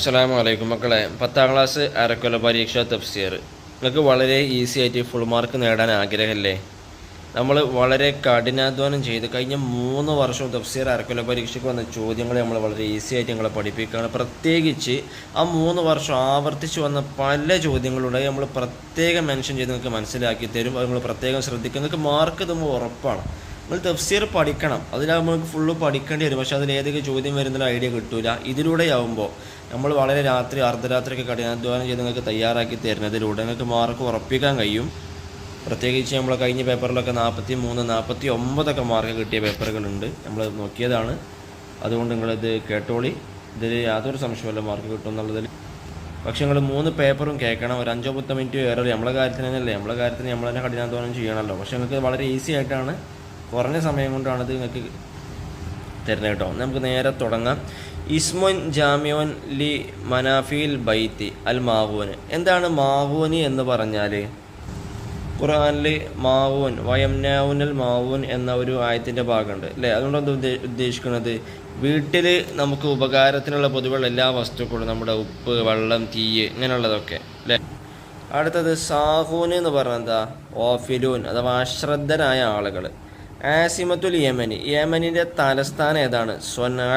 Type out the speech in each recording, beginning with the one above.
അസ്സലാമു വലൈക്കും മക്കളെ. പത്താം ക്ലാസ് അരക്കൊല പരീക്ഷ തഫ്സീർ. നിങ്ങൾക്ക് വളരെ ഈസി ആയിട്ട് ഫുൾ മാർക്ക് നേടാൻ ആഗ്രഹമല്ലേ നമ്മൾ വളരെ കഠിനാധ്വാനം ചെയ്ത് കഴിഞ്ഞ മൂന്ന് വർഷം തഫ്സീർ അരക്കൊല പരീക്ഷയ്ക്ക് വന്ന ചോദ്യങ്ങൾ നമ്മൾ വളരെ ഈസി ആയിട്ട് നിങ്ങളെ പഠിപ്പിക്കുകയാണ്. പ്രത്യേകിച്ച് ആ മൂന്ന് വർഷം ആവർത്തിച്ച് വന്ന പല ചോദ്യങ്ങളുടെ നമ്മൾ പ്രത്യേകം മെൻഷൻ ചെയ്ത് നിങ്ങൾക്ക് മനസ്സിലാക്കി തരും. അത് നിങ്ങൾ പ്രത്യേകം ശ്രദ്ധിക്കുക നിങ്ങൾക്ക് മാർക്ക് തമ്മിൽ ഉറപ്പാണ്. നിങ്ങൾ തഫ്സീർ പഠിക്കണം. അതിലാകുമ്പോൾ നമുക്ക് ഫുള്ള് പഠിക്കേണ്ടി വരും. പക്ഷേ അതിൽ ഏതൊക്കെ ചോദ്യം വരുന്നൊരു ഐഡിയ കിട്ടൂല. ഇതിലൂടെ ആവുമ്പോൾ നമ്മൾ വളരെ രാത്രി അർദ്ധരാത്രിയൊക്കെ കഠിനാധ്വാനം ചെയ്ത് നിങ്ങൾക്ക് തയ്യാറാക്കി തരുന്നതിലൂടെ നിങ്ങൾക്ക് മാർക്ക് ഉറപ്പിക്കാൻ കഴിയും. പ്രത്യേകിച്ച് നമ്മൾ കഴിഞ്ഞ പേപ്പറിലൊക്കെ നാൽപ്പത്തി മൂന്ന് നാൽപ്പത്തി ഒമ്പതൊക്കെ മാർക്ക് കിട്ടിയ പേപ്പറുകളുണ്ട്. നമ്മൾ നോക്കിയതാണ്. അതുകൊണ്ട് നിങ്ങളിത് കേട്ടോളി. ഇതിൽ യാതൊരു സംശയമല്ല മാർക്ക് കിട്ടും എന്നുള്ളതിൽ. പക്ഷെ നിങ്ങൾ മൂന്ന് പേപ്പറും കേൾക്കണം. ഒരു അഞ്ചോ പത്തോ മിനിറ്റ് വേറെ നമ്മളെ കാര്യത്തിന് തന്നെയല്ലേ? നമ്മളെ കാര്യത്തിന് നമ്മൾ തന്നെ കഠിനാധ്വാനം ചെയ്യണമല്ലോ. പക്ഷെ നിങ്ങൾക്ക് വളരെ ഈസി ആയിട്ടാണ് കുറഞ്ഞ സമയം കൊണ്ടാണ് ഇത് നിങ്ങൾക്ക് തരുന്നത് കേട്ടോ. നമുക്ക് നേരെ തുടങ്ങാം. ഇസ്മുൻ ജാമ്യോൻ ലി മനാഫിൽ ബൈത്തി അൽ മാവൂന് എന്താണ് മാവൂനി എന്ന് പറഞ്ഞാൽ ഖുർആാനിൽ മാവൂൻ വയംനാവുനൽ മാവൂൻ എന്ന ഒരു ആയത്തിന്റെ ഭാഗമുണ്ട് അല്ലേ? അതുകൊണ്ട് ഉദ്ദേശിക്കുന്നത്. വീട്ടിൽ നമുക്ക് ഉപകാരത്തിനുള്ള പൊതുവെയുള്ള എല്ലാ വസ്തുക്കളും നമ്മുടെ ഉപ്പ് വെള്ളം തീയ് ഇങ്ങനെയുള്ളതൊക്കെ അല്ലേ? അടുത്തത് സാഹൂൻ എന്ന് പറഞ്ഞാൽ എന്താ? ഓഫിലൂൻ അഥവാ അശ്രദ്ധരായ ആളുകൾ ആസിമത്തുൽ യമനി. യമനിന്റെ തലസ്ഥാനം ഏതാണ്? സ്വനാ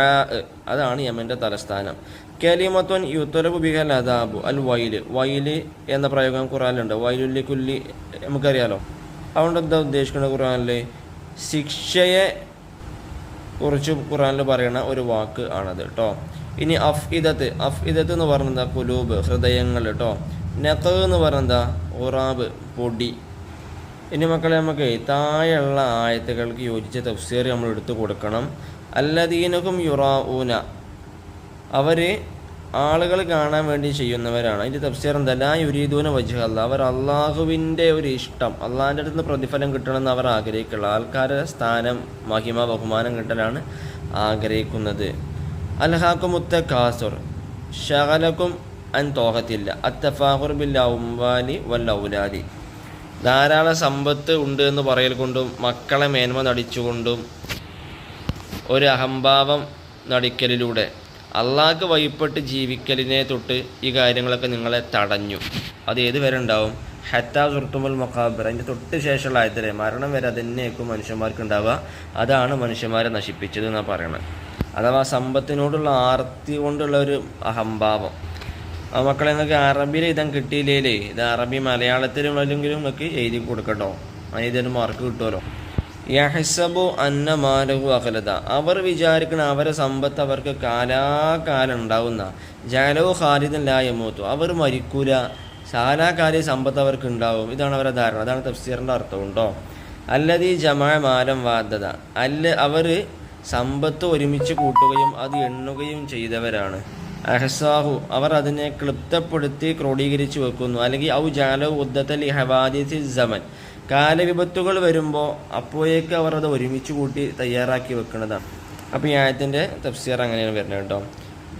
അതാണ് യമന്റെ തലസ്ഥാനം. കലിമത്വൻ യുത്തലബു ബിഹൽ അദാബു അൽ വൈൽ. വൈൽ എന്ന പ്രയോഗം ഖുറാനിലുണ്ട് വൈലുല്ലി കുല്ലി നമുക്കറിയാലോ. അതുകൊണ്ട് എന്താ ഉദ്ദേശിക്കുന്നത് ഖുറാനിൽ ശിക്ഷയെ കുറിച്ച് ഖുറാനിൽ പറയുന്ന ഒരു വാക്ക് ആണത് കേട്ടോ ഇനി അഫ് ഇദത്ത് അഫ് ഇദത്ത് എന്ന് പറഞ്ഞാൽ കുലൂബ് ഹൃദയങ്ങൾ കേട്ടോ നഖ് എന്ന് പറഞ്ഞാൽ ഉറാബ് പൊടി. ഇനി മക്കളെ നമുക്ക് താഴെയുള്ള ആയത്തുകൾക്ക് യോജിച്ച തഫ്സീർ നമ്മൾ എടുത്തു കൊടുക്കണം. അല്ലദീനക്കും യുറാഊന. അവർ ആളുകൾ കാണാൻ വേണ്ടി ചെയ്യുന്നവരാണ്. അതിന്റെ തഫ്സീർ എന്താ? ലാ യുരീദൂന വജ്ഹ അവർ അള്ളാഹുവിന്റെ ഒരു ഇഷ്ടം. അള്ളാഹിന്റെ അടുത്ത് നിന്ന് പ്രതിഫലം കിട്ടണമെന്ന് അവർ ആഗ്രഹിക്കുള്ള ആൾക്കാരുടെ സ്ഥാനം മഹിമ ബഹുമാനം കിട്ടലാണ് ആഗ്രഹിക്കുന്നത്. അൽഹാക്കും മുത്ത കാസുർ ഷഹലക്കും അൻ തോഹത്തില്ല. അത്തഫാഹുർ ബിൽ ഉംവാലി വല്ല ഔലാദി. ധാരാളം സമ്പത്ത് ഉണ്ട് എന്ന് പറയൽ കൊണ്ടും മക്കളെ മേന്മ നടിച്ചുകൊണ്ടും ഒരു അഹംഭാവം നടിക്കലിലൂടെ അള്ളാഹ്ക്ക് വഴിപ്പെട്ട് ജീവിക്കലിനെ തൊട്ട് ഈ കാര്യങ്ങളൊക്കെ നിങ്ങളെ തടഞ്ഞു. അത് ഏത് വരെ ഉണ്ടാവും? ഹത്താ സുർത്തുമുൽ മൊക്കാബർ അതിന്റെ തൊട്ട് ശേഷമുള്ള ആയത്തിലെ മരണം വരെ അതന്നെയായിരിക്കും മനുഷ്യന്മാർക്ക് ഉണ്ടാവുക. അതാണ് മനുഷ്യന്മാരെ നശിപ്പിച്ചത് എന്നാണ് പറയണത് അഥവാ സമ്പത്തിനോടുള്ള ആർത്തി കൊണ്ടുള്ള ഒരു അഹംഭാവം. ആ മക്കളെ നിങ്ങൾക്ക് അറബിയിൽ ഇതം കിട്ടിയില്ലേ ഇത് അറബി മലയാളത്തിലും അല്ലെങ്കിലും നിങ്ങൾക്ക് എഴുതി കൊടുക്കട്ടോ. അതിന് മാർക്ക് കിട്ടുമല്ലോ. യഹസബു അന്ന മാലഹു അഖലത അവർ വിചാരിക്കണ അവരെ സമ്പത്ത് അവർക്ക് കാലാകാലം ഉണ്ടാവുന്ന. ജാലോ ഖാലിദൻ ലായമൂത്തു അവർ മരിക്കൂല. ശാലാകാലി സമ്പത്ത് അവർക്ക് ഉണ്ടാവും. ഇതാണ് അവരുടെ ധാരണ. അതാണ് തഫ്സീറിന്റെ അർത്ഥം ഉണ്ടോ? അല്ലത് ഈ ജമാ മാലം വാദ്യത അല്ല അവർ സമ്പത്ത് ഒരുമിച്ച് കൂട്ടുകയും അത് എണ്ണുകയും ചെയ്തവരാണ്. അഹസാഹു അവർ അതിനെ ക്ലിപ്തപ്പെടുത്തി ക്രോഡീകരിച്ചു വെക്കുന്നു. അല്ലെങ്കിൽ ഔ ജാലോ ഉദ്ദത്തൽ ഹവാദിസി സമൻ. കാലവിപത്തുകൾ വരുമ്പോൾ അപ്പോഴേക്ക് അവർ അത് ഒരുമിച്ച് കൂട്ടി തയ്യാറാക്കി വെക്കുന്നതാണ്. അപ്പോൾ ഈ ആയത്തിന്റെ തഫ്സീർ അങ്ങനെയാണ് വരുന്നത് കേട്ടോ.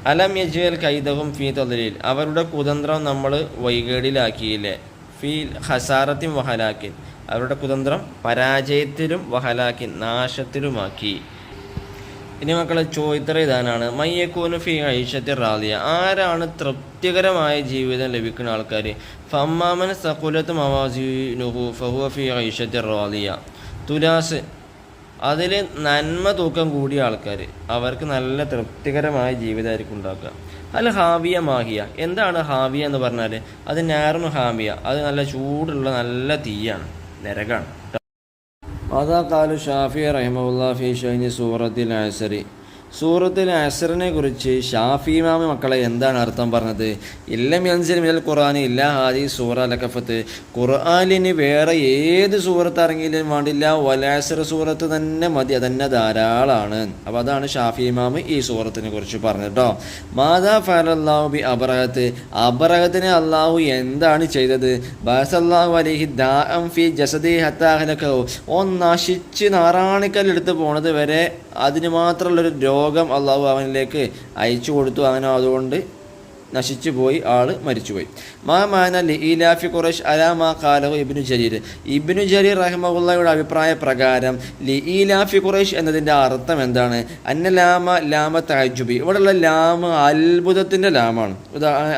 അലം യജ്വൽ കൈതവും ഫീ തൊതലിൽ അവരുടെ കുതന്ത്രം നമ്മൾ വൈകേടിലാക്കിയില്ലേ? ഫീ ഹസാറത്തിൻ വഹലാക്കിൻ. അവരുടെ കുതന്ത്രം പരാജയത്തിലും വഹലാക്കിൻ നാശത്തിലുമാക്കി. ഇനി മക്കളെ ചോദ്യത്തര ഇതാനാണ്. മയ്യക്കൂന് ഫി ഐഷത്തി റാലിയ ആരാണ് തൃപ്തികരമായ ജീവിതം ലഭിക്കുന്ന ആൾക്കാർ ഫമ്മാമൻ സകുലത്ത് മവാസിനുഹു ഫഹുവ ഫി ഐഷത്തി റാലിയ തുലാസ്. അതിൽ നന്മ തൂക്കം കൂടിയ ആൾക്കാർ അവർക്ക് നല്ല തൃപ്തികരമായ ജീവിതമായിരിക്കും ഉണ്ടാക്കുക. അല്ല ഹാവിയ മാഹിയ. എന്താണ് ഹാവിയ എന്ന് പറഞ്ഞാൽ അത് നാറും ഹാമിയ അത് നല്ല ചൂടുള്ള നല്ല തീയാണ്. നരകാണ്. അതാ കാലു ഷാഫി റഹിമുല്ല ഫി ഷൈനി സൂറത്തിൽ ആസറി സൂറത്തിൽ അസറിനെ കുറിച്ച് ഷാഫി മാമി മക്കളെ എന്താണ് അർത്ഥം പറഞ്ഞത്? ഇല്ലം യൻസിൽ മിനൽ ഖുർആൻ ഇല്ല ഹാദി സൂറ അലക്കഫത്ത് ഖുർആാലിന് വേറെ ഏത് സൂറത്ത് ഇറങ്ങിയാലും വേണ്ടില്ല വലാസർ സൂറത്ത് തന്നെ മതി അതന്നെ ധാരാളമാണ് അപ്പോൾ അതാണ് ഷാഫി മാമി ഈ സൂറത്തിനെ കുറിച്ച് പറഞ്ഞിട്ടോ മാതാ ഫലല്ലാഹു ബി അബറഹത്ത് അബറഹത്തിനെ അള്ളാഹു എന്താണ് ചെയ്തത്? ബാസല്ലാഹു അലൈഹി ദാഅം ഫി ജസദി ഹത്താഹലക്കോ ഓ നശിച്ച് നാറാണിക്കല്ലെടുത്ത് പോണത് വരെ അതിന് മാത്രമുള്ളൊരു രോഗം അള്ളാഹു അവനിലേക്ക് അയച്ചു കൊടുത്തു. അവനോ അതുകൊണ്ട് നശിച്ചു പോയി ആൾ മരിച്ചുപോയി. മാ മാന ലി ഈലാഫി ഖുറൈഷ് അലാ മാ കാലഹു ഇബ്നു ജരീർ ഇബ്നു ജരീർ റഹ്മുള്ളയുടെ അഭിപ്രായ പ്രകാരം ലി ഈലാഫി ഖുറൈഷ് എന്നതിന്റെ അർത്ഥം എന്താണ്? അന്ന ലാമ ലാമ താജുബി ഇവിടെയുള്ള ലാമ അത്ഭുതത്തിന്റെ ലാമാണ്.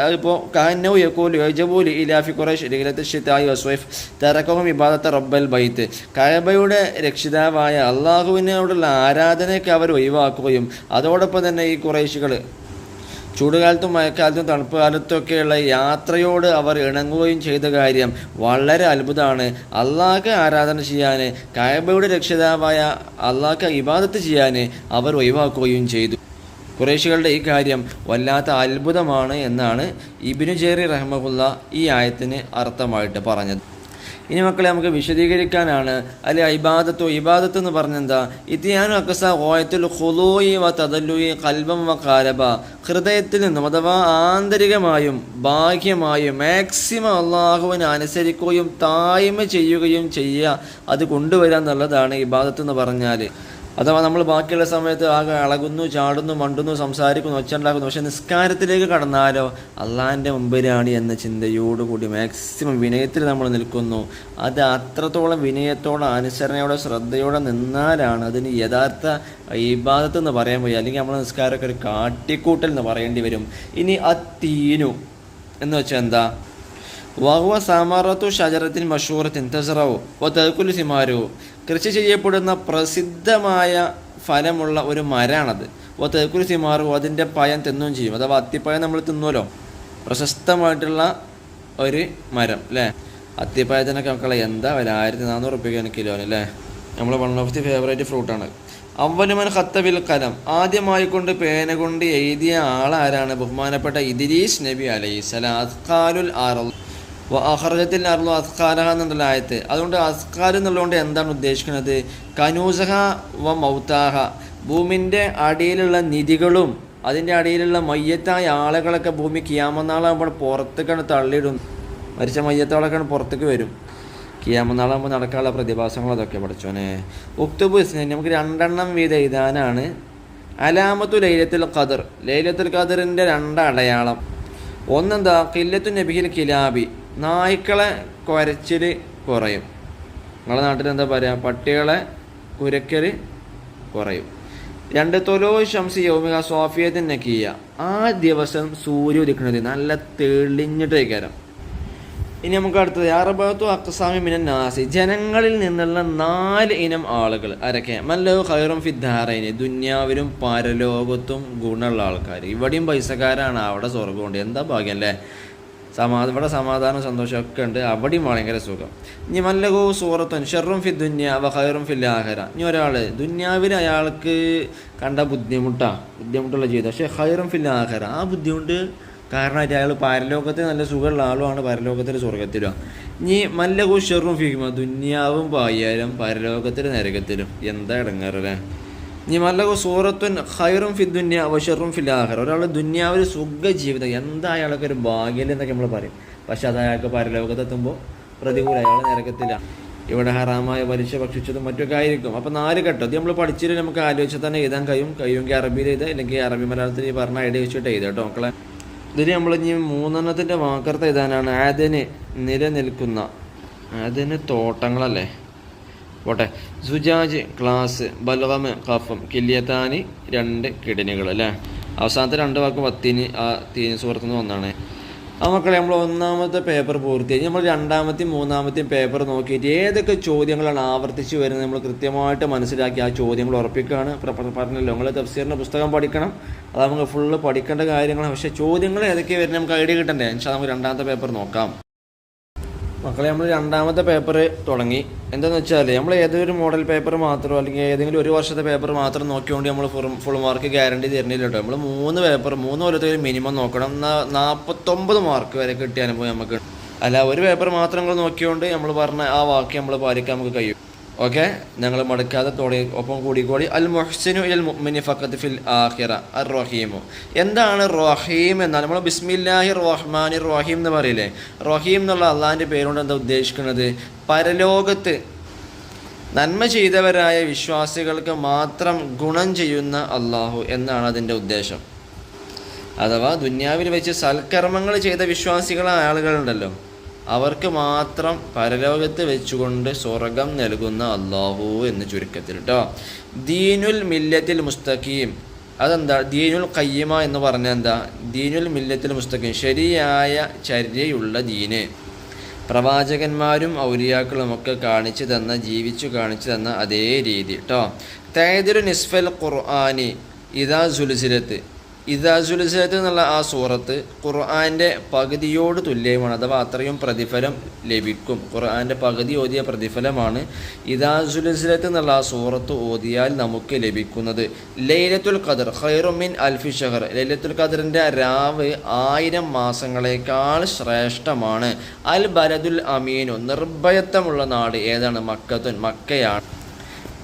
അതിപ്പോൾ കാനൗ യക്കൂൽ ലി ഇലാഫി ഖുറൈഷ് ലീലത്ത് ഷിത്തായി വസ്വൈഫ് തറക്കവും ഇബാദത്തെ റബ്ബൽ ബൈത്ത്. കഅബയുടെ രക്ഷിതാവായ അള്ളാഹുവിനോടുള്ള ആരാധനയൊക്കെ അവർ ഒഴിവാക്കുകയും അതോടൊപ്പം തന്നെ ഈ കുറേശികൾ ചൂടുകാലത്തും മഴക്കാലത്തും തണുപ്പ് കാലത്തൊക്കെയുള്ള യാത്രയോട് അവർ ഇണങ്ങുകയും ചെയ്ത കാര്യം വളരെ അത്ഭുതമാണ്. അള്ളാഹ്ക്ക് ആരാധന ചെയ്യാൻ കായബയുടെ രക്ഷിതാവായ അള്ളാഹ്ക്ക് ഇബാദത്ത് ചെയ്യാൻ അവർ ഒഴിവാക്കുകയും ചെയ്തു. കുറേശികളുടെ ഈ കാര്യം വല്ലാത്ത അത്ഭുതമാണ് എന്നാണ് ഇബിനു ജേറി റഹ്മുല്ല ഈ ആയത്തിന് അർത്ഥമായിട്ട് പറഞ്ഞത്. ഇനി മക്കളെ നമുക്ക് വിശദീകരിക്കാനാണ്. അല്ലെ ഇബാദത്തോ ഇബാദത്ത് എന്ന് പറഞ്ഞെന്താ? ഇതിയാനു അക്കസ ഓയത്തുൽ ഹുലൂയി വ തദല്ലുയി കൽബം വ കാലബ ഹൃദയത്തിൽ നിന്നും അഥവാ ആന്തരികമായും ബാഹ്യമായും മാക്സിമം അള്ളാഹുവിനെ അനുസരിക്കുകയും തായ്മ ചെയ്യുകയും ചെയ്യുക അത് കൊണ്ടുവരാന്നുള്ളതാണ് ഇബാദത്ത് എന്ന് പറഞ്ഞാൽ അഥവാ നമ്മൾ ബാക്കിയുള്ള സമയത്ത് ആകെ അളകുന്നു ചാടുന്നു മണ്ടുന്നു സംസാരിക്കുന്നു ഒച്ചുണ്ടാക്കുന്നു പക്ഷെ നിസ്കാരത്തിലേക്ക് കടന്നാലോ അള്ളാഹിന്റെ മുമ്പിലാണ് എന്ന ചിന്തയോടുകൂടി മാക്സിമം വിനയത്തിൽ നമ്മൾ നിൽക്കുന്നു. അത് അത്രത്തോളം വിനയത്തോടെ അനുസരണയോടെ ശ്രദ്ധയോടെ നിന്നാലാണ് അതിന് യഥാർത്ഥ ഇബാദത്ത് എന്ന് പറയാൻ പോയി അല്ലെങ്കിൽ നമ്മൾ നിസ്കാരമൊക്കെ ഒരു കാട്ടിക്കൂട്ടൽ എന്ന് പറയേണ്ടി വരും. ഇനി അത്തീനു എന്ന് വെച്ചാൽ എന്താ? വഹുവ സാമറത്തു ഷജറത്തിൻ മഷൂറത്തിൻ തസറവു ഓ തെക്കുലു സിമാരു. കൃഷി ചെയ്യപ്പെടുന്ന പ്രസിദ്ധമായ ഫലമുള്ള ഒരു മരാണത്. അപ്പോൾ തേക്കുരു സിമാറു അതിന്റെ പയം തിന്നുകയും ചെയ്യും. അഥവാ അത്തിപ്പയം നമ്മൾ തിന്നുമല്ലോ പ്രശസ്തമായിട്ടുള്ള ഒരു മരം അല്ലേ? അത്തിപ്പഴത്തിനൊക്കെ മക്കളെ എന്താ വില? ആയിരത്തി നാനൂറ് റുപ്യക്കാണ് കിലോന് അല്ലേ? നമ്മളെ വൺ ഓഫ് ദി ഫേവറേറ്റ് ഫ്രൂട്ടാണ് അവനുമൻ ഖത്തബിൽ കലം. ആദ്യമായി കൊണ്ട് പേന കൊണ്ട് എഴുതിയ ആളാരാണ് ബഹുമാനപ്പെട്ട ഇദിരീഷ് നബി അലൈഹി സ്വലാം. അസ്കാലുൽ അഹർജത്തിൽ അർലു അസ്കാരഹ എന്നുള്ള ആയത്ത്. അതുകൊണ്ട് അസ്കാർ എന്നുള്ളതുകൊണ്ട് എന്താണ് ഉദ്ദേശിക്കുന്നത്? കനൂസഹ വ മൗത്താഹ. ഭൂമിന്റെ അടിയിലുള്ള നിധികളും അതിന്റെ അടിയിലുള്ള മയ്യത്തായ ആളുകളൊക്കെ ഭൂമി കിയാമനാളാകുമ്പോൾ പുറത്തേക്കാണ് തള്ളിയിടും മരിച്ച മയ്യത്താളൊക്കെയാണ് പുറത്തേക്ക് വരും. കിയാമനാളാകുമ്പോൾ നടക്കാനുള്ള പ്രതിഭാസങ്ങൾ അതൊക്കെ പഠിച്ചോനെ. ഒക്ടോബർ നമുക്ക് രണ്ടെണ്ണം വീതം എഴുതാനാണ്. അലാമത്തു ലൈലത്തുൽ ഖദർ. ലൈലത്തുൽ ഖദറിന്റെ രണ്ടടയാളം ഒന്നെന്താ? കില്ലത്തു നബിഹിൽ കിലാബി. നായ്ക്കളെ കുരച്ചിൽ കുറയും. നിങ്ങളുടെ നാട്ടിൽ എന്താ പറയുക പട്ടികളെ കുരക്കൽ കുറയും. രണ്ട് തൊലോ ശംസി യോമിക സോഫിയത്തിൻ നക്കിയ ആ ദിവസം സൂര്യ ഉദിക്കുന്നത് നല്ല തെളിഞ്ഞിട്ട് കയറാം ഇനി നമുക്ക് അടുത്തത്. അറബത്തു അക്സാമി മിനൻ നാസി. ജനങ്ങളിൽ നിന്നുള്ള നാല് ഇനം ആളുകൾ ആരൊക്കെ? മല്ലോ ഖൈറും ഫിദ്ധാറൈന് ദുന്യാവിലും പരലോകത്തും ഗുണമുള്ള ആൾക്കാർ ഇവിടെയും പൈസക്കാരാണ്. അവിടെ സ്വർഗമുണ്ട് എന്താ ഭാഗ്യം അല്ലേ? സമാ ഇവിടെ സമാധാനം സന്തോഷമൊക്കെ ഉണ്ട്. അവിടെയും ഭയങ്കര സുഖം. ഇനി മല്ലകോ സൂറത്തുൻ ഷെറും ഫി ദുന്യ ഫി ഫിൽ ആഹര ഇനി ഒരാൾ ദുന്യാവിൽ അയാൾക്ക് കണ്ട ബുദ്ധിമുട്ടാണ് ബുദ്ധിമുട്ടുള്ള ജീവിതം. പക്ഷേ ഹൈറും ഫിൽ ആഹര ആ ബുദ്ധിമുട്ട് കാരണമായിട്ട് അയാൾ പരലോകത്തിൽ നല്ല സുഖമുള്ള ആളുമാണ് പരലോകത്തിൽ സ്വർഗത്തിലും ഇനി മല്ലകോ ഷെറും ഫിഹിമ ദുന്യാവും പായാലും പരലോകത്തിൽ നരകത്തിലും. എന്താ ഇടങ്ങാറല്ലേ ഇനി മല്ലകു സൂറത്തുൻ ഖൈറും ഫി ദുന്യ വഷറും ഫിൽ ആഹർ ഒരാൾ ഒരു സുഖ ജീവിതം എന്താ അയാളൊക്കെ ഒരു ഭാഗ്യം എന്നൊക്കെ നമ്മൾ പറയും. പക്ഷെ അത് അയാൾക്ക് പരലോകത്തെത്തുമ്പോൾ പ്രതികൂല അയാൾ നരകത്തില്ല ഇവിടെ ഹറാമായ പലിശ ഭക്ഷിച്ചതും മറ്റൊക്കെ ആയിരിക്കും. അപ്പോൾ നാല് ഘട്ടം. ഇത് നമ്മൾ പഠിച്ചിട്ട് നമുക്ക് ആലോചിച്ചാൽ തന്നെ എഴുതാൻ കഴിയും. കഴിയുമെങ്കിൽ അറബിയിൽ എഴുതാം അല്ലെങ്കിൽ അറബി മലയാളത്തിൽ പറഞ്ഞ ഐഡിയ വെച്ചിട്ട് എഴുതാം കേട്ടോ മക്കളെ. ഇതിന് നമ്മൾ ഇനി മൂന്നെണ്ണത്തിന്റെ വാക്കർത്ത എഴുതാനാണ്. അതിന് നിലനിൽക്കുന്ന അതിന് തോട്ടങ്ങളല്ലേ? പോട്ടെ. സുജാജ് ക്ലാസ് ബലവമ കഫം കില്യത്താനി രണ്ട് കിടനുകൾ അല്ലേ? അവസാനത്തെ രണ്ട് വാക്ക് പത്തിന് ആ തീന് സുഹൃത്തുനിന്ന് വന്നാണ്. ആ മക്കളെ നമ്മൾ ഒന്നാമത്തെ പേപ്പർ പൂർത്തിയായി. നമ്മൾ രണ്ടാമത്തെയും മൂന്നാമത്തെയും പേപ്പർ നോക്കിയിട്ട് ഏതൊക്കെ ചോദ്യങ്ങളാണ് ആവർത്തിച്ച് വരുന്നത് നമ്മൾ കൃത്യമായിട്ട് മനസ്സിലാക്കി ആ ചോദ്യങ്ങൾ ഉറപ്പിക്കുകയാണ്. പറഞ്ഞല്ലോ നിങ്ങൾ തഫ്സീറിന്റെ പുസ്തകം പഠിക്കണം. അത് നമുക്ക് ഫുള്ള് പഠിക്കേണ്ട കാര്യങ്ങളാണ്. പക്ഷേ ചോദ്യങ്ങൾ ഏതൊക്കെ വരുന്നത്? നമുക്ക് ഐഡിയ കിട്ടണ്ടേ? എന്നുവെച്ചാൽ നമുക്ക് രണ്ടാമത്തെ പേപ്പർ നോക്കാം. മക്കളെ നമ്മൾ രണ്ടാമത്തെ പേപ്പർ തുടങ്ങി. എന്താണെന്ന് വെച്ചാൽ നമ്മൾ ഏതൊരു മോഡൽ പേപ്പർ മാത്രമോ അല്ലെങ്കിൽ ഏതെങ്കിലും ഒരു വർഷത്തെ പേപ്പർ മാത്രം നോക്കിക്കൊണ്ട് നമ്മൾ ഫുൾ ഫുൾ മാർക്ക് ഗ്യാരണ്ടി തരുന്നില്ല കേട്ടോ നമ്മൾ മൂന്ന് പേപ്പർ മൂന്ന് കൊല്ലത്തേക്ക് മിനിമം നോക്കണം. നാൽപ്പത്തൊമ്പത് മാർക്ക് വരെ കിട്ടിയ അനുഭവം നമുക്ക്. അല്ല ഒരു പേപ്പർ മാത്രം നമ്മൾ നോക്കിക്കൊണ്ട് നമ്മൾ പറഞ്ഞ ആ വാക്ക് നമ്മൾ പാലിക്കാൻ നമുക്ക് കഴിയും. ഓക്കെ ഞങ്ങൾ മടുക്കാതെ തോടി ഒപ്പം കൂടിക്കൂടി അൽ മുഹ്സിനു ഇൽ മുഅ്മിനി ഫഖത്ത് ഫിൽ ആഖിറ അർ റഹീമു എന്താണ് റഹീം എന്നാൽ? നമ്മൾ ബിസ്മില്ലാഹി റഹ്മാനി റഹീം എന്ന് പറയില്ലേ? റഹീം എന്നുള്ള അള്ളാഹിന്റെ പേരുകൊണ്ട് എന്താ ഉദ്ദേശിക്കുന്നത്? പരലോകത്ത് നന്മ ചെയ്തവരായ വിശ്വാസികൾക്ക് മാത്രം ഗുണം ചെയ്യുന്ന അള്ളാഹു എന്നാണ് അതിന്റെ ഉദ്ദേശം. അഥവാ ദുന്യാവിൽ വെച്ച് സൽക്കർമ്മങ്ങൾ ചെയ്ത വിശ്വാസികളായ ആളുകളുണ്ടല്ലോ. അവർക്ക് മാത്രം പരലോകത്ത് വെച്ചുകൊണ്ട് സ്വർഗം നൽകുന്ന അള്ളാഹു എന്ന് ചുരുക്കത്തിൽ കേട്ടോ ദീനുൽ മില്ലത്തിൽ മുസ്തഖീം. അതെന്താ? ദീനുൽ കയ്യമ എന്ന് പറഞ്ഞാൽ എന്താ? ദീനുൽ മില്ലത്തിൽ മുസ്തഖീം. ശരിയായ ചര്യയുള്ള ദീന്. പ്രവാചകന്മാരും ഔലിയാക്കളും ഒക്കെ കാണിച്ചു തന്ന ജീവിച്ചു കാണിച്ചു തന്ന അതേ രീതി കേട്ടോ തേതിരു നിസ്ഫൽ ഖുർആാനി ഇതാ സുലുസിലത്ത് ഇതാ സുലുസിലത്ത് എന്നുള്ള ആ സൂറത്ത് ഖുർആന്റെ പകുതിയോട് തുല്യമാണ് അഥവാ അത്രയും പ്രതിഫലം ലഭിക്കും. ഖുർആന്റെ പകുതി ഓതിയ പ്രതിഫലമാണ് ഇതാ സുലുസിലത്ത് എന്നുള്ള ആ സൂറത്ത് ഓതിയാൽ നമുക്ക് ലഭിക്കുന്നത്. ലൈലത്തുൽ ഖദർ ഖൈറുമിൻ അൽഫി ഷഹർ ലൈലത്തുൽ ഖദറിന്റെ രാവ് ആയിരം മാസങ്ങളേക്കാൾ ശ്രേഷ്ഠമാണ്. അൽ ബലദുൽ അമീനു നിർഭയത്വമുള്ള നാട് ഏതാണ്? മക്കത്തുൻ മക്കയാണ്.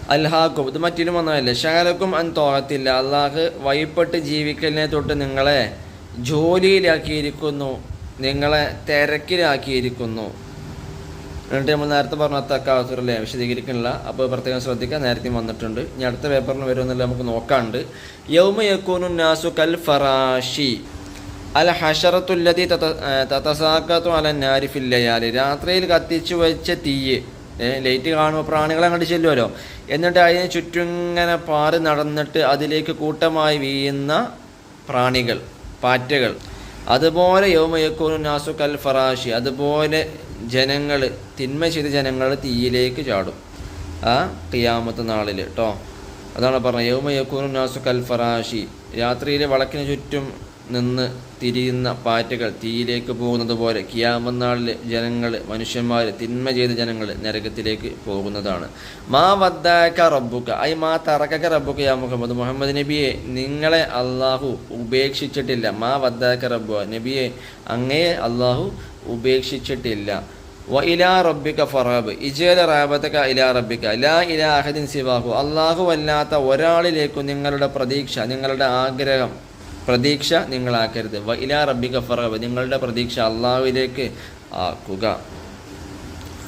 അൽഹാക്കും ഇത് മറ്റൊരു ഒന്നല്ല ശകലക്കും അൻ തോഹത്തില്ല. അള്ളാഹ് വൈപ്പെട്ട് ജീവിക്കലിനെ തൊട്ട് നിങ്ങളെ ജോലിയിലാക്കിയിരിക്കുന്നു. നിങ്ങളെ തിരക്കിലാക്കിയിരിക്കുന്നു. എന്നിട്ട് നമ്മൾ നേരത്തെ പറഞ്ഞ തക്കാസുറല്ലേ വിശദീകരിക്കണില്ല അപ്പോൾ പ്രത്യേകം ശ്രദ്ധിക്കുക. നേരത്തെ വന്നിട്ടുണ്ട്. ഇനി അടുത്ത പേപ്പറിന് വരുമെന്നല്ല നമുക്ക് നോക്കാണ്ട്. യൗമ യക്കൂനു നാസു കൽ ഫറാഷി. അൽ ഹഷറത്തുല്ലതി തതസാക്കത്തു അല നാരിഫില്ലയാൽ രാത്രിയിൽ കത്തിച്ചു വെച്ച തീയ്. ലൈറ്റ് കാണുമ്പോൾ പ്രാണികൾ അങ്ങോട്ട് ചെല്ലുമല്ലോ എന്നിട്ട് അതിന് ചുറ്റും ഇങ്ങനെ പാറി നടന്നിട്ട് അതിലേക്ക് കൂട്ടമായി വീഴുന്ന പ്രാണികൾ പാറ്റകൾ. അതുപോലെ യോമയക്കൂർ നാസു കൽ ഫറാഷി. അതുപോലെ ജനങ്ങൾ തിന്മ ചെയ്ത ജനങ്ങൾ തീയിലേക്ക് ചാടും. ആ ഖിയാമത്ത് നാളിൽ കേട്ടോ അതാണ് പറഞ്ഞത്. യോമയക്കൂർ നാസു കൽ ഫറാഷി. രാത്രിയിൽ വളക്കിന് ചുറ്റും നിന്ന് തിരിയുന്ന പാറ്റകൾ തീയിലേക്ക് പോകുന്നത് പോലെ കിയാമനാളിലെ ജനങ്ങൾ മനുഷ്യന്മാർ തിന്മ ചെയ്ത ജനങ്ങൾ നരകത്തിലേക്ക് പോകുന്നതാണ്. മാ വദ്ദാക്ക റബ്ബുക്ക ഐ മാ തറക്കക്ക റബ്ബുക്ക യാ മുഹമ്മദ്. മുഹമ്മദ് നബിയെ നിങ്ങളെ അള്ളാഹു ഉപേക്ഷിച്ചിട്ടില്ല. മാ വദ്ദാക്ക റബ്ബു നബിയെ അങ്ങയെ അള്ളാഹു ഉപേക്ഷിച്ചിട്ടില്ല. വ ഇലാ റബ്ബിക്ക ഫറാബ്. ഇജേല റാബത്തക്ക ഇലാ റബ്ബിക്ക ലാ ഇലാ അഹദിൻ സിവാഹു. അള്ളാഹു അല്ലാത്ത ഒരാളിലേക്കും നിങ്ങളുടെ പ്രതീക്ഷ നിങ്ങളുടെ ആഗ്രഹം പ്രതീക്ഷ നിങ്ങളാക്കരുത്. വ ഇലാ റബ്ബിക നിങ്ങളുടെ പ്രതീക്ഷ അള്ളാഹുവിലേക്ക് ആക്കുക.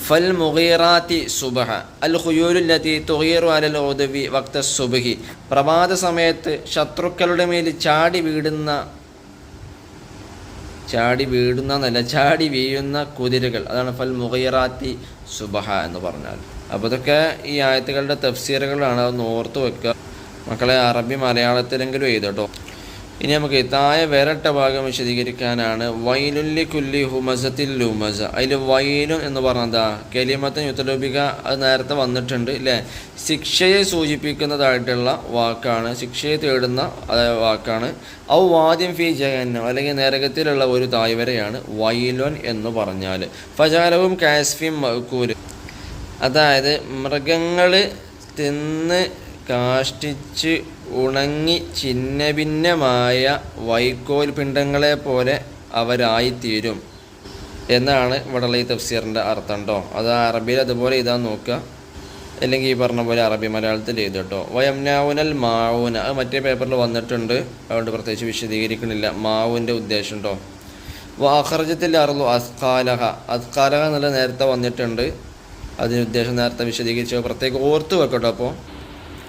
ഫൽ മുഗീറാത്തി സുബഹ അൽ ഖുയൂലുല്ലത്തി തുഹീറു അലൽ ഉദവി വക്ത സുബഹി. പ്രഭാത സമയത്ത് ശത്രുക്കളുടെ മേൽ ചാടി വീടുന്ന ചാടി വീടുന്ന എന്നല്ല ചാടി വീഴുന്ന കുതിരകൾ. അതാണ് ഫൽ മുഗീറാത്തി സുബഹ എന്ന് പറഞ്ഞാൽ. അപ്പോൾ ഇതൊക്കെ ഈ ആയത്തുകളുടെ തഫ്സീറുകളാണ് അതൊന്ന് ഓർത്ത് വെക്കുക. മക്കളെ അറബി മലയാളത്തിലെങ്കിലും എഴുതട്ടോ. ഇനി നമുക്ക് താഴെ വേറട്ട ഭാഗം വിശദീകരിക്കാനാണ്. വൈലുല്ലി കുല്ലി ഹുമസത്തിൽ ലുമസ. അതിൽ വൈലു എന്ന് പറഞ്ഞതാ കെലിമത്തൻ യുദ്ധലോപിക അത് നേരത്തെ വന്നിട്ടുണ്ട് ഇല്ലേ? ശിക്ഷയെ സൂചിപ്പിക്കുന്നതായിട്ടുള്ള വാക്കാണ്. ശിക്ഷയെ തേടുന്ന വാക്കാണ്. ഔ വാദ്യം ഫി ജഹന്നം. അല്ലെങ്കിൽ നരകത്തിലുള്ള ഒരു തായ്വരയാണ് വൈലോൻ എന്ന് പറഞ്ഞാൽ ഫജാലവും കാസ്ഫിയും മക്കൂര്. അതായത് മൃഗങ്ങൾ തിന്ന് കാഷ്ടിച്ച് ഉണങ്ങി ഛിന്നഭിന്നമായ വൈക്കോൽ പിണ്ടങ്ങളെ പോലെ അവരായിത്തീരും. എന്നാണ് ഇവിടെയുള്ള ഈ തഫ്സീറിന്റെ അർത്ഥം കേട്ടോ അത് അറബിയിൽ അതുപോലെ ഇതാ നോക്കുക. അല്ലെങ്കിൽ ഈ പറഞ്ഞ പോലെ അറബി മലയാളത്തിൽ എഴുതി കേട്ടോ വയംനാവുനൽ മാവൂന അത് മറ്റേ പേപ്പറിൽ വന്നിട്ടുണ്ട്. അതുകൊണ്ട് പ്രത്യേകിച്ച് വിശദീകരിക്കണില്ല. മാവുവിന്റെ ഉദ്ദേശം കേട്ടോ വാഹർജത്തിൽ അറുള്ളു അസ്കാലഹ അസ്കാലഹ എന്നുള്ള നേരത്തെ വന്നിട്ടുണ്ട്. അതിന് ഉദ്ദേശം നേരത്തെ വിശദീകരിച്ചു പ്രത്യേകം ഓർത്ത് വെക്കട്ടോ അപ്പോൾ.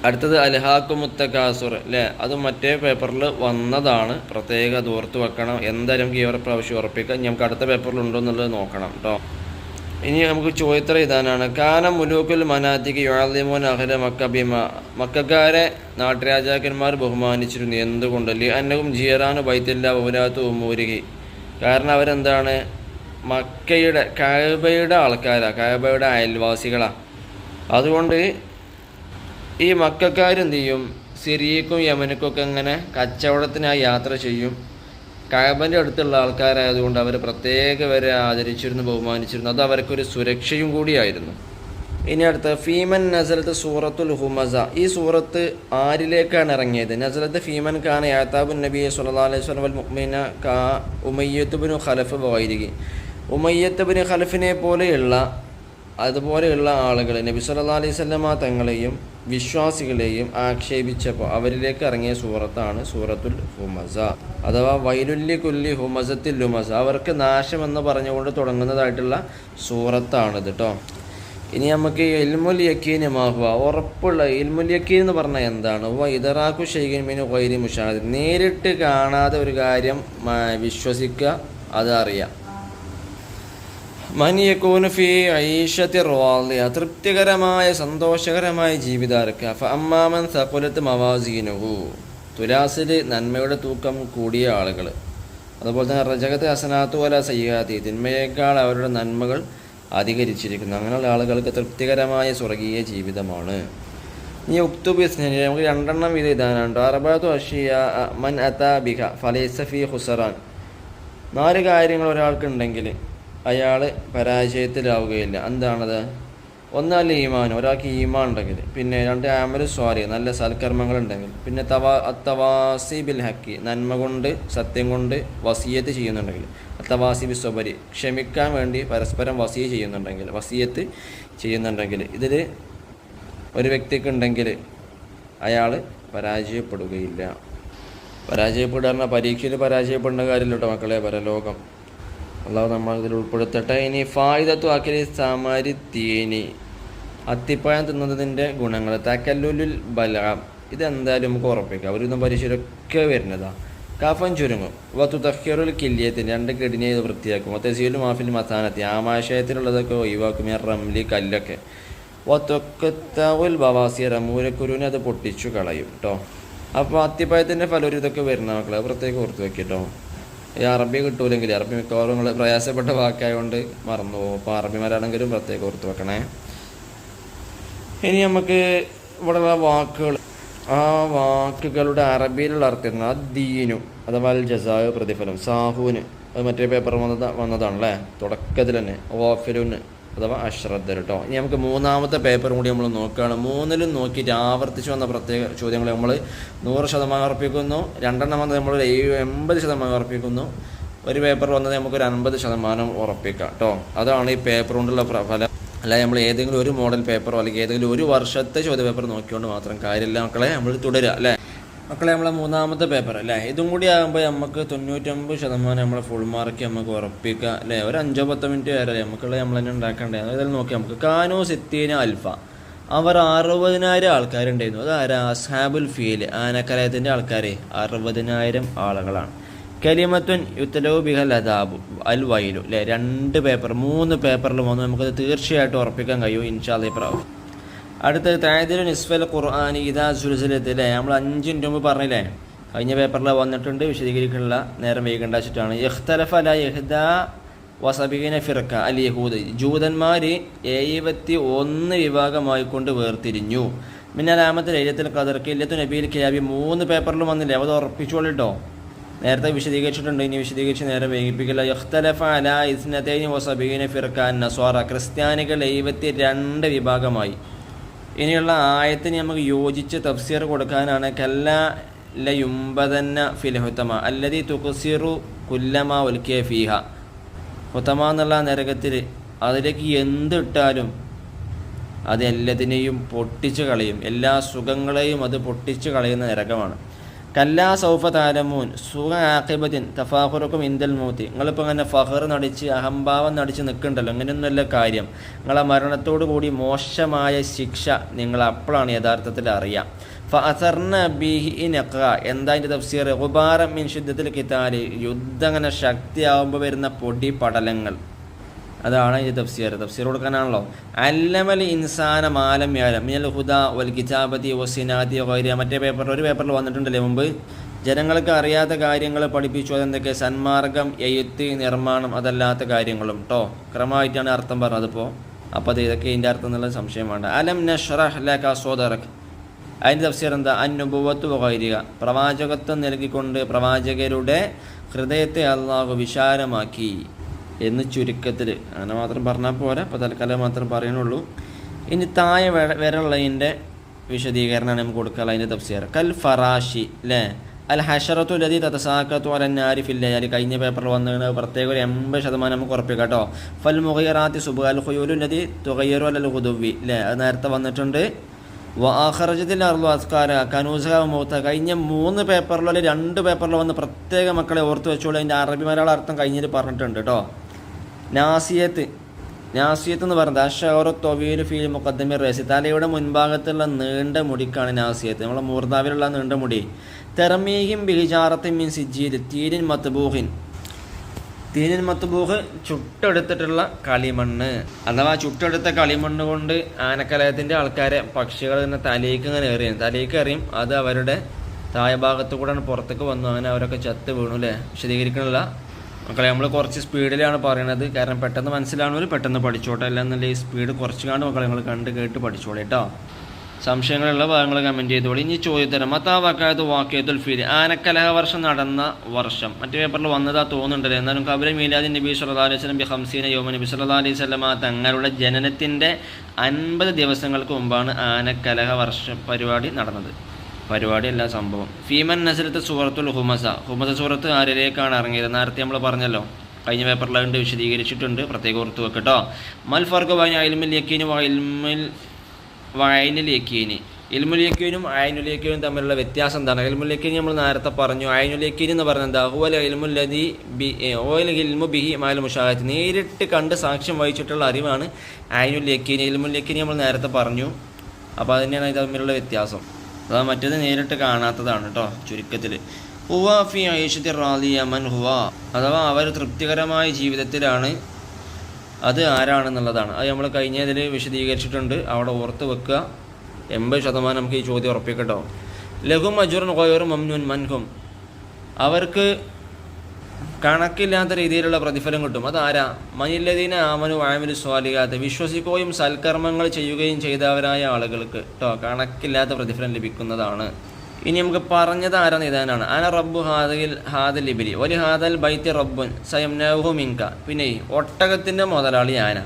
അടുത്തത് അൽഹാക്കു മുത്തക്കാസുർ അല്ലേ അത് മറ്റേ പേപ്പറിൽ വന്നതാണ്. പ്രത്യേകം ഓർത്ത് വെക്കണം. എന്തായാലും നമുക്ക് ഈ ഒരു പ്രാവശ്യം ഉറപ്പിക്കാം. നമുക്ക് അടുത്ത പേപ്പറിൽ ഉണ്ടോ എന്നുള്ളത് നോക്കണം കേട്ടോ ഇനി നമുക്ക് ചോദ്യത്ര ഇതാനാണ് കാന മുലൂക്കുൽ മനാത്തിക്ക് യുവാദിമോൻ അഹല മക്കബിമ മക്കാരെ നാട്ടുരാജാക്കന്മാർ ബഹുമാനിച്ചിരുന്നു. എന്തുകൊണ്ടല്ലേ അന്നകും ജിയറാനു ബൈത്തില്ല ഊരാത്തു ഉമ്മൂരികി കാരണം അവരെന്താണ്? മക്കയുടെ കായബയുടെ ആൾക്കാരാണ് കായബയുടെ അയൽവാസികളാണ് അതുകൊണ്ട് ഈ മക്കാരെന്ത് ചെയ്യും? സിറിയക്കും യമനക്കൊക്കെ ഇങ്ങനെ കച്ചവടത്തിനായി യാത്ര ചെയ്യും. കഴബന്റെ അടുത്തുള്ള ആൾക്കാരായതുകൊണ്ട് അവർ പ്രത്യേക വരെ ആദരിച്ചിരുന്നു ബഹുമാനിച്ചിരുന്നു. അത് അവർക്കൊരു സുരക്ഷയും കൂടിയായിരുന്നു. ഇനി അടുത്ത ഫീമൻ നസലത്ത് സൂറത്തുൽ ഹുമസ. ഈ സൂറത്ത് ആരിലേക്കാണ് ഇറങ്ങിയത്? നസലത്ത് ഫീമൻ ഖാൻ യാത്താബുൻ നബി സുല്ലാ അലൈഹി സ്വലം മുഅ്മിന കാ ഉമയ്യത്തുബിനു ഖലഫ് വൈരികി ഉമയ്യത്തുബിന് ഖലഫിനെ പോലെയുള്ള അതുപോലെയുള്ള ആളുകൾ നബി സുല്ലാ അലൈഹി സ്വലമ തങ്ങളെയും വിശ്വാസികളെയും ആക്ഷേപിച്ചപ്പോൾ അവരിലേക്ക് ഇറങ്ങിയ സൂറത്താണ് സൂറത്തുൽ ഹുമസ. അഥവാ വൈലുല്ലി കുല്ലി ഹുമസത്തിൽ ലുമസ. അവർക്ക് നാശമെന്ന് പറഞ്ഞുകൊണ്ട് തുടങ്ങുന്നതായിട്ടുള്ള സൂറത്താണിത് കേട്ടോ ഇനി നമുക്ക് ഇൽമുൽ മാഹുവ. ഉറപ്പുള്ള ഇൽമുൽ യക്കീൻ എന്ന് പറഞ്ഞാൽ എന്താണ്? വ ഇതറാക്കു ഷെയ്ഖിന് വൈരി മുഷാദ് നേരിട്ട് കാണാതെ ഒരു കാര്യം വിശ്വസിക്കുക അത് അറിയാം മൻ യകൂനു ഫി ഐഷത്തി റാളിയ തൃപ്തികരമായ സന്തോഷകരമായ ജീവിതാർക്ക് അമ്മാമൻ സകുലത്ത് മവാസീനുഹു. തുലാസിൽ നന്മയുടെ തൂക്കം കൂടിയ ആളുകൾ അതുപോലെ തന്നെ റജകത്ത് ഹസനാത്തു വല സയ്യാതി തിന്മയേക്കാൾ അവരുടെ നന്മകൾ അധികരിച്ചിരിക്കുന്നു. അങ്ങനെയുള്ള ആളുകൾക്ക് തൃപ്തികരമായ സ്വർഗീയ ജീവിതമാണ്. ഈ ഉക്തുബ് നമുക്ക് രണ്ടെണ്ണം വീതം ഇതാനുണ്ട് അറബാത്തു അഷിയ മൻ അതാ ബിഹ ഫലൈസ ഫി ഹുസറാൻ. നാല് കാര്യങ്ങൾ ഒരാൾക്കുണ്ടെങ്കിൽ അയാൾ പരാജയത്തിലാവുകയില്ല. എന്താണത്? ഒന്നല്ല ഈമാൻ? ഒരാൾക്ക് ഈമാൻ ഉണ്ടെങ്കിൽ. പിന്നെ രണ്ട് ആമർ സ്വാരി നല്ല സൽക്കർമ്മങ്ങൾ ഉണ്ടെങ്കിൽ പിന്നെ തവാ അത്തവാസി ബിൽ ഹക്കി നന്മ കൊണ്ട് സത്യം കൊണ്ട് വസീയത്ത് ചെയ്യുന്നുണ്ടെങ്കിൽ. അത്തവാസി ബി സ്വബരി ക്ഷമിക്കാൻ വേണ്ടി പരസ്പരം വസീ ചെയ്യുന്നുണ്ടെങ്കിൽ വസീയത്ത് ചെയ്യുന്നുണ്ടെങ്കിൽ. ഇതിൽ ഒരു വ്യക്തിക്ക് ഉണ്ടെങ്കിൽ അയാൾ പരാജയപ്പെടുകയില്ല. പരാജയപ്പെടുക പരീക്ഷയിൽ പരാജയപ്പെടുന്ന കാര്യമില്ല കേട്ടോ മക്കളെ പരലോകം. അള്ളാഹു നമ്മൾ ഇതിൽ ഉൾപ്പെടുത്തട്ടെ. ഇനി ഫായിദത്തു അഖിലി സാമാരി തീനി അത്തിപ്പഴം തിന്നുന്നതിന്റെ ഗുണങ്ങൾ. തക്കല്ലുലിൽ ബലാം. ഇതെന്തായാലും നമുക്ക് ഉറപ്പിക്കാം. അവരിന്ന് പരീക്ഷയിലൊക്കെ വരുന്നതാണ് കാഫൻ ചുരുങ്ങും. വത്തു തഹ്യറുൽ കില്യത്തിന് രണ്ട് കിടിനെ ഇത് വൃത്തിയാക്കും. തെസീലും മാഫിൽ മസാനത്തി. ആമാശയത്തിലുള്ളതൊക്കെ ഒഴിവാക്കും. ഈ റംലി കല്ലൊക്കെ. വത്തൊക്കത്താവുൽ ബവാസിയറ മൂലക്കുരുവിനെ അത് പൊട്ടിച്ചു കളയും കേട്ടോ അപ്പോൾ അത്തിപ്പഴത്തിന്റെ ഫലം ഒരു ഇതൊക്കെ വരുന്ന മക്കളെ പ്രത്യേകം ഓർത്ത് വെക്കും കേട്ടോ ഈ അറബി കിട്ടൂലെങ്കിൽ അറബി മിക്കവാറും നിങ്ങൾ പ്രയാസപ്പെട്ട വാക്കായതുകൊണ്ട് മറന്നു പോകും. അപ്പോൾ അറബിമാരാണെങ്കിലും പ്രത്യേകം ഓർത്ത് വെക്കണേ. ഇനി നമുക്ക് ഇവിടെയുള്ള വാക്കുകൾ ആ വാക്കുകളുടെ അറബിയിലുള്ള അർത്ഥം ദീനു അഥവാ അൽ ജസാവ് പ്രതിഫലം സാഹുവിന് അത് മറ്റേ പേപ്പർ വന്നത് വന്നതാണല്ലേ? തുടക്കത്തിൽ തന്നെ ഓഫിലുന് അഥവാ അശ്രദ്ധ കേട്ടോ ഇനി നമുക്ക് മൂന്നാമത്തെ പേപ്പറും കൂടി നമ്മൾ നോക്കുകയാണ്. മൂന്നിലും നോക്കിയിട്ട് ആവർത്തിച്ച് വന്ന പ്രത്യേക ചോദ്യങ്ങൾ നമ്മൾ നൂറ് ശതമാനം ഉറപ്പിക്കുന്നു. രണ്ടെണ്ണം വന്നത് നമ്മൾ എൺപത് ശതമാനം ഉറപ്പിക്കുന്നു. ഒരു പേപ്പർ വന്നത് നമുക്കൊരു അൻപത് ശതമാനം ഉറപ്പിക്കാം കേട്ടോ അതാണ് ഈ പേപ്പർ കൊണ്ടുള്ള ഫലം. അല്ല നമ്മൾ ഏതെങ്കിലും ഒരു മോഡൽ പേപ്പറോ അല്ലെങ്കിൽ ഏതെങ്കിലും ഒരു വർഷത്തെ ചോദ്യ പേപ്പർ നോക്കിക്കൊണ്ട് മാത്രം കാര്യമില്ല മക്കളെ. നമ്മൾ തുടരുക അല്ലേ? മക്കളെ നമ്മളെ മൂന്നാമത്തെ പേപ്പർ അല്ലേ? ഇതും കൂടി ആകുമ്പോൾ നമുക്ക് തൊണ്ണൂറ്റൊമ്പത് ശതമാനം നമ്മളെ ഫുൾ മാർക്ക് നമുക്ക് ഉറപ്പിക്കുക അല്ലേ? ഒരു അഞ്ചോ പത്തോ മിനിറ്റ് വരെ നമുക്കുള്ള നമ്മൾ തന്നെ ഉണ്ടാക്കേണ്ടത് അതായത് നോക്കി നമുക്ക്. കാനോ സിത്തീന അൽഫ. അവർ അറുപതിനായിരം ആൾക്കാരുണ്ടായിരുന്നു അത് ആരാ? അസ്ഹാബുൽ ഫീൽ ആനക്കലയത്തിന്റെ ആൾക്കാരെ. അറുപതിനായിരം ആളുകളാണ്. കലിമത്വൻ യുത്തലോ ബിഹൽ അദാബു അൽ വൈലു അല്ലേ? രണ്ട് പേപ്പർ മൂന്ന് പേപ്പറിൽ വന്ന് നമുക്കത് തീർച്ചയായിട്ടും ഉറപ്പിക്കാൻ കഴിയും ഇൻഷാദ് പ്രാവ് അടുത്തത് തായതിലു നിസ്ഫൽ ഖുർആാനി ഇതാ സുൽസിലത്ത് അല്ലേ നമ്മൾ അഞ്ചിന്റെ മുമ്പ് പറഞ്ഞില്ലേ? കഴിഞ്ഞ പേപ്പറിൽ വന്നിട്ടുണ്ട് വിശദീകരിക്കാനുള്ള നേരം വൈകേണ്ട വെച്ചിട്ടാണ് ഇഖ്തലഫ അല യഹ്ദ വസബീന ഫിർക്ക അൽ യഹൂദ്. ജൂതന്മാർ എഴുപത്തി ഒന്ന് വിഭാഗമായിക്കൊണ്ട് വേർതിരിഞ്ഞു. മിന്നലാമത്തെ ലൈലത്തിൽ കതിർക്ക് ഇല്ലത്തു നബിയിൽ കിയാബി മൂന്ന് പേപ്പറിലും വന്നില്ലേ? അത് ഉറപ്പിച്ചോളിട്ടോ നേരത്തെ വിശദീകരിച്ചിട്ടുണ്ട് ഇനി വിശദീകരിച്ച് നേരം വൈകിപ്പിക്കില്ല. യഖ്തലഫ അല ഇസ്നതൈനി വസബീന ഫിർഖ നസ്വാറ. ക്രിസ്ത്യാനികൾ എഴുപത്തി രണ്ട് വിഭാഗമായി. ഇനിയുള്ള ആയത്തിന് നമുക്ക് യോജിച്ച് തഫ്സീർ കൊടുക്കാനാണ് കല്ല ലയുംബതന്ന ഫിലഹുത്തമ അല്ലതി തുഖസിറു കുല്ലമ ഒൽക്കിയ ഫീഹ. ഹുത്തമ എന്നുള്ള നരകത്തിൽ അതിലേക്ക് എന്തിട്ടാലും അത് എല്ലാത്തിനെയും പൊട്ടിച്ച് കളയും. എല്ലാ സുഖങ്ങളെയും അത് പൊട്ടിച്ചു കളയുന്ന നരകമാണ്. കല്ലാ സൗഫ താരമൂൻ സുഖ ആക്കിബത്തിൻ തഫാഹുറക്കും ഇന്ദൽ മൂത്തി. നിങ്ങളിപ്പോൾ അങ്ങനെ ഫഹർ നടിച്ച് അഹംഭാവം നടിച്ച് നിൽക്കണ്ടല്ലോ? അങ്ങനെയൊന്നുമല്ല കാര്യം. നിങ്ങളെ മരണത്തോടു കൂടി മോശമായ ശിക്ഷ നിങ്ങൾ അപ്പോഴാണ് യഥാർത്ഥത്തിൽ അറിയാം. ഫഅസർന ബിഹി നഖ. എന്താ അതിന്റെ തഫ്സീർ ഉബാറം മിൻ ശുദ്ധത്തിൽ കിത്താൽ യുദ്ധം അങ്ങനെ ശക്തിയാവുമ്പോൾ വരുന്ന പൊടി പടലങ്ങൾ. അതാണ് ഈ തഫ്സീർ. തഫ്സീർ കൊടുക്കാനാണല്ലോ. അല്ലമൽ ഇൻസാന മാലം യാലം മിനൽ ഹുദ വൽ കിതാബത്തി വസിനാത്തി വൈര്യ മറ്റേ പേപ്പറിൽ ഒരു പേപ്പറിൽ വന്നിട്ടുണ്ടല്ലേ മുമ്പ്? ജനങ്ങൾക്ക് അറിയാത്ത കാര്യങ്ങൾ പഠിപ്പിച്ചു. അതെന്തൊക്കെ? സന്മാർഗം എഴുത്ത് നിർമ്മാണം അതല്ലാത്ത കാര്യങ്ങളും. കേട്ടോ ക്രമമായിട്ടാണ് അർത്ഥം പറഞ്ഞത് ഇപ്പോൾ അപ്പോൾ അത് ഇതൊക്കെ ഇതിന്റെ അർത്ഥം എന്നുള്ള സംശയം വേണ്ട. അലം നഷ്റഹ് ലക സോദറക് അതിന്റെ തഫ്സീർ എന്താ? അനുഭവത്ത് വൈരിക പ്രവാചകത്വം നൽകിക്കൊണ്ട് പ്രവാചകരുടെ ഹൃദയത്തെ അള്ളാഹു വിശാലമാക്കി. എന്ന് ചുരുക്കത്തിൽ അങ്ങനെ മാത്രം പറഞ്ഞാൽ പോരാ. അപ്പോൾ തൽക്കാലം മാത്രം പറയണുള്ളൂ ഇനി താഴെ വര- വരെയുള്ളതിന്റെ വിശദീകരണമാണ് നമുക്ക് കൊടുക്കുക അതിന്റെ തഫ്സീർ. കൽ ഫറാഷി അല്ലേ അൽ ഹഷറത്തു ലതി തതസാക്കത്തു അലന്നാരി ഫില്ലയാലി കഴിഞ്ഞ പേപ്പറിൽ വന്നത് പ്രത്യേക ഒരു എൺപത് ശതമാനം നമുക്ക് ഉറപ്പിക്കാം കേട്ടോ. ഫൽ മുഖയറാത്തി സുബ് അൽ ഹുയൂലു ലതി തുകയറു അൽ ഹുദുവി അല്ലേ അത് നേരത്തെ വന്നിട്ടുണ്ട്. വാഹറജത്തിൽ അറുതു അസ്കാര കനൂസ മുഹത്ത കഴിഞ്ഞ മൂന്ന് പേപ്പറിലോ അല്ലെങ്കിൽ രണ്ട് പേപ്പറിലോ വന്ന് പ്രത്യേക മക്കളെ ഓർത്ത് വെച്ചോളൂ. അതിന്റെ അറബി മലയാള അർത്ഥം കഴിഞ്ഞിട്ട് പറഞ്ഞിട്ടുണ്ട് കേട്ടോ. നാസിയത്ത്. നാസിയത്ത് എന്ന് പറയുന്നത് അഷോറ തൊവീൽ ഫീൽ മുഖദ്ദമി റേസി. തലയുടെ മുൻഭാഗത്തുള്ള നീണ്ട മുടിക്കാണ് നാസിയത്ത്. നമ്മളെ മൂർദാവിലുള്ള നീണ്ട മുടി. തെറമീഹിം ബിഹിജാറത്തിൻ മീൻ സിജീൽ തീരിൻ മത്ബൂഹിൻ. തീനിൻ മത്തുബൂഹ് ചുട്ടെടുത്തിട്ടുള്ള കളിമണ്ണ്. അഥവാ ചുട്ടെടുത്ത കളിമണ്ണ് കൊണ്ട് ആനക്കലയത്തിന്റെ ആൾക്കാരെ പക്ഷികൾ തന്നെ തലേക്ക് ഇങ്ങനെ എറിയും. തലേക്ക് എറിയും. അത് അവരുടെ താഴഭാഗത്ത് കൂടെയാണ് പുറത്തേക്ക് വന്നു. അങ്ങനെ അവരൊക്കെ ചത്ത് വീണു അല്ലേ വിശദീകരിക്കണില്ല. മക്കളെ നമ്മൾ കുറച്ച് സ്പീഡിലാണ് പറയണത്. കാരണം പെട്ടെന്ന് മനസ്സിലാവണവർ പെട്ടെന്ന് പഠിച്ചോട്ടെ. അല്ലെന്നുണ്ടെങ്കിൽ സ്പീഡ് കുറച്ച് കാണും മക്കളെ നിങ്ങൾ കണ്ട് കേട്ട് പഠിച്ചോളൂ കേട്ടോ സംശയങ്ങളുള്ള ഭാഗങ്ങൾ കമന്റ് ചെയ്തോളൂ. ഇനി ചോദ്യത്തരം മത്താ വാക്കായത് വാക്കേതുൽ ഫീൽ. ആനക്കലഹ വർഷം നടന്ന വർഷം. മറ്റു പേപ്പറിൽ വന്നതാ തോന്നുന്നുണ്ടല്ലോ? എന്നാലും കബര മീലാദി നബി സല്ലാ അലൈഹി സ്വലം ബി ഹംസീന യോമ നബി സല്ലാ അലൈഹി സ്വലമ തങ്ങളുടെ ജനനത്തിന്റെ അൻപത് ദിവസങ്ങൾക്ക് മുമ്പാണ് ആനക്കലഹ വർഷ പരിപാടി നടന്നത്. പരിപാടി അല്ല സംഭവം. ഫീമൻ നസരത്ത് സൂറത്തുൽ ഹുമസ. ഹുമസ സൂറത്ത് ആരിലേക്കാണ് ഇറങ്ങിയത്? നേരത്തെ നമ്മൾ പറഞ്ഞല്ലോ. കഴിഞ്ഞ പേപ്പറിൽ അതുകൊണ്ട് വിശദീകരിച്ചിട്ടുണ്ട്. പ്രത്യേകം ഓർത്ത് വെക്കട്ടോ മൽ ഫർഖ് വായ അയിൽമിൽ യക്കീന് വൈൽമിൽ വൈനുൽ യക്കീന്. ഇൽമുൽ യക്കീനും അയനുൽ യക്കീനും തമ്മിലുള്ള വ്യത്യാസം എന്താണ്? ഇൽമുൽ യക്കീൻ നമ്മൾ നേരത്തെ പറഞ്ഞു. അയനുൽ യക്കീൻ എന്ന് പറഞ്ഞത് എന്താ? ഹുവൽ ഇൽമുല്ലതി ബി ഓയിൽ ഇൽമു ബിഹി മാൽ മുഷാഹത്ത് നേരിട്ട് കണ്ട് സാക്ഷ്യം വഹിച്ചിട്ടുള്ള അറിവാണ് അയനുൽ യക്കീൻ ഇൽമുൽ യക്കീൻ നമ്മൾ നേരത്തെ പറഞ്ഞു. അപ്പോൾ അതുതന്നെയാണ് ഇത് തമ്മിലുള്ള വ്യത്യാസം. അതാ മറ്റേത് നേരിട്ട് കാണാത്തതാണ് കേട്ടോ ചുരുക്കത്തിൽ ഹുവ ഫി ഐഷത്തി റാലിയ മൻ ഹുവ. അഥവാ അവർ തൃപ്തികരമായ ജീവിതത്തിലാണ് അത് ആരാണെന്നുള്ളതാണ്. അത് നമ്മൾ കഴിഞ്ഞതിൽ വിശദീകരിച്ചിട്ടുണ്ട്. അവിടെ ഓർത്ത് വെക്കുക. എൺപത് ശതമാനം നമുക്ക് ഈ ചോദ്യം ഉറപ്പിക്കട്ടോ ലഘും അജുറൻ കോയറും മംനുൻ മൻഹും. അവർക്ക് കണക്കില്ലാത്ത രീതിയിലുള്ള പ്രതിഫലം കിട്ടും. അതാരാ? മനില്ലദീന ആമനു വാമിലു സ്വാലികാത്ത വിശ്വസിക്കുകയും സൽക്കർമ്മങ്ങൾ ചെയ്യുകയും ചെയ്തവരായ ആളുകൾക്ക് കേട്ടോ കണക്കില്ലാത്ത പ്രതിഫലം ലഭിക്കുന്നതാണ്. ഇനി നമുക്ക് പറഞ്ഞത് ആരാ ഇതാനാണ് അന റബ്ബു ഹാദിൽ ഹാദൽ ഇബിലി. ഒരു ഹാദൽ ബൈത്തി റബ്ബുൻ സയംനഹു മിങ്ക പിന്നെ ഒട്ടകത്തിന്റെ മുതലാളി ആന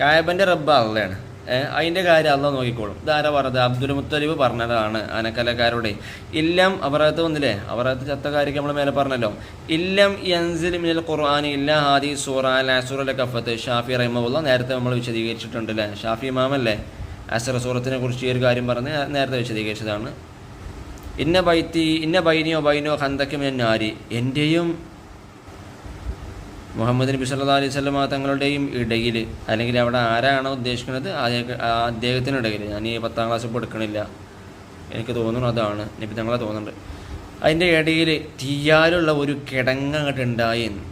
കായബന്റെ റബ്ബ് അള്ളയാണ്. അതിന്റെ കാര്യം അല്ല നോക്കിക്കോളും. ഇതാരാ പറഞ്ഞത്? അബ്ദുൽ മുത്തലിബ് പറഞ്ഞതാണ് ആനക്കലക്കാരുടെ ഇല്ലം അവരകത്ത് വന്നില്ലേ? അവരകത്ത് ചത്ത കാര്യമൊക്കെ നമ്മൾ മേലെ പറഞ്ഞല്ലോ. ഇല്ലം യൻസിൽ മിനൽ ഖുർആൻ ഇല്ല ഹാദി സൂറ അസുറലെ കഫത്ത്. ഷാഫി റഹിമുള്ള നേരത്തെ നമ്മൾ വിശദീകരിച്ചിട്ടുണ്ട് അല്ലേ ഷാഫി ഇമാമല്ലേ? അസറ സൂറത്തിനെ കുറിച്ച് ഈ ഒരു കാര്യം പറഞ്ഞ് നേരത്തെ വിശദീകരിച്ചതാണ്. ഇന്ന ബൈത്തി ഇന്ന ബൈനിയോ ബൈനോ ഹന്തക്കും എന്നാരി എന്റെയും മുഹമ്മദ് നബി സല്ലാ അലൈഹി സ്വലമ തങ്ങളുടെയും ഇടയിൽ അല്ലെങ്കിൽ അവിടെ ആരാണോ ഉദ്ദേശിക്കുന്നത് അദ്ദേഹത്തിനിടയിൽ ഞാൻ ഈ പത്താം ക്ലാസ് ഇപ്പോൾ എടുക്കണില്ല. എനിക്ക് തോന്നുന്നു അതാണ്. നബി തങ്ങളെ തോന്നുന്നുണ്ട്. അതിന്റെ ഇടയിൽ തീയാലുള്ള ഒരു കിടങ്ങ് അങ്ങോട്ട് ഉണ്ടായി എന്ന്.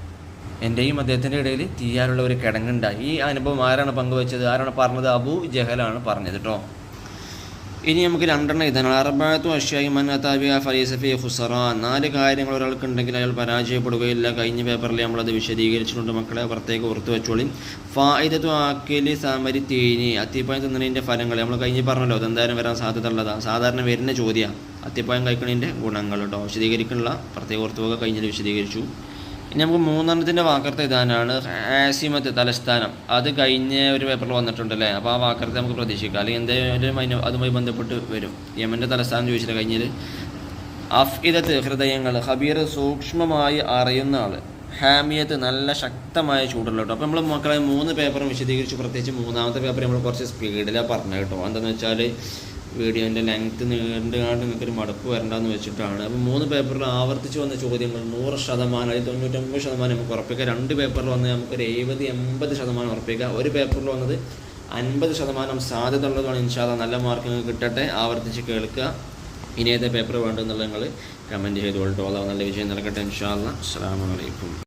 എന്റെയും അദ്ദേഹത്തിന്റെ ഇടയിൽ തീയാലുള്ള ഒരു കിടങ്ങുണ്ടായി ഈ അനുഭവം ആരാണ് പങ്കുവച്ചത്? ആരാണ് പറഞ്ഞത്? അബു ജഹലാണ് പറഞ്ഞത് കേട്ടോ ഇനി നമുക്ക് രണ്ടെണ്ണം ഇതാണ് അറബാത്തും അഷ്യായി മന്നത്താബിയ ഫലീസഫി ഹുസറാൻ നാല് കാര്യങ്ങൾ ഒരാൾക്ക് ഉണ്ടെങ്കിൽ അയാൾ പരാജയപ്പെടുകയില്ല. കഴിഞ്ഞ പേപ്പറിൽ നമ്മളത് വിശദീകരിച്ചിട്ടുണ്ട്. മക്കളെ പ്രത്യേകം ഓർത്ത് വെച്ചോളി. ഫായിദത്തു ആക്കലി സമരി തീനി. അത്തിപ്പായം തിന്നതിന്റെ ഫലങ്ങൾ. നമ്മൾ കഴിഞ്ഞ് പറഞ്ഞല്ലോ അതെന്തായാലും വരാൻ സാധ്യത ഉള്ളതാണ് സാധാരണ വരുന്ന ചോദ്യമാണ് അത്തിപ്പായം കഴിക്കുന്നതിന്റെ ഗുണങ്ങൾ കേട്ടോ വിശദീകരിക്കാനുള്ള പ്രത്യേക ഓർത്തുവൊക്കെ വക കഴിഞ്ഞത് വിശദീകരിച്ചു. നമുക്ക് മൂന്നെണ്ണത്തിന്റെ വാക്കർത്ത ഇതാനാണ് ആസിമത്ത് തലസ്ഥാനം. അത് കഴിഞ്ഞ ഒരു പേപ്പറിൽ വന്നിട്ടുണ്ട് അല്ലേ അപ്പോൾ ആ വാക്കർത്ത നമുക്ക് പ്രതീക്ഷിക്കാം. അല്ലെങ്കിൽ എന്തെങ്കിലും അതിന് അതുമായി ബന്ധപ്പെട്ട് വരും. യമന്റെ തലസ്ഥാനം ചോദിച്ചില്ല കഴിഞ്ഞത് അഫ്ഇദത്ത് ഹൃദയങ്ങൾ ഹബീർ സൂക്ഷ്മമായി അറിയുന്ന ആൾ ഹാമിയത്ത് നല്ല ശക്തമായ ചൂടുള്ള കേട്ടോ അപ്പോൾ നമ്മൾ മക്കളെ മൂന്ന് പേപ്പറും വിശദീകരിച്ചു. പ്രത്യേകിച്ച് മൂന്നാമത്തെ പേപ്പർ നമ്മൾ കുറച്ച് സ്പീഡിലാണ് പറഞ്ഞത് കേട്ടോ. എന്താണെന്ന് വെച്ചാൽ വീഡിയോന്റെ ലെങ്ത്ത് നീണ്ട് കാണ്ട് നിങ്ങൾക്കൊരു മടുപ്പ് വരണ്ടെന്ന് വെച്ചിട്ടാണ്. അപ്പോൾ മൂന്ന് പേപ്പറിൽ ആവർത്തിച്ച് വന്ന ചോദ്യങ്ങൾ നൂറ് ശതമാനം അല്ലെങ്കിൽ തൊണ്ണൂറ്റൊമ്പത് ശതമാനം നമുക്ക് ഉറപ്പിക്കാം. രണ്ട് പേപ്പറിൽ വന്ന് നമുക്കൊരു എഴുപത് എൺപത് ശതമാനം ഉറപ്പിക്കാം. ഒരു പേപ്പറിൽ വന്നത് അൻപത് ശതമാനം സാധ്യത ഉള്ളതാണ് ഇൻഷാല്ല നല്ല മാർക്ക് കിട്ടട്ടെ. ആവർത്തിച്ച് കേൾക്കുക ഇനി ഏത് പേപ്പർ വേണ്ടെന്നുള്ളത് നിങ്ങൾ കമന്റ് ചെയ്തോളട്ടോ അതാ നല്ല വിജയം നൽകട്ടെ ഇൻഷാല്ല അസ്സാം വലൈക്കും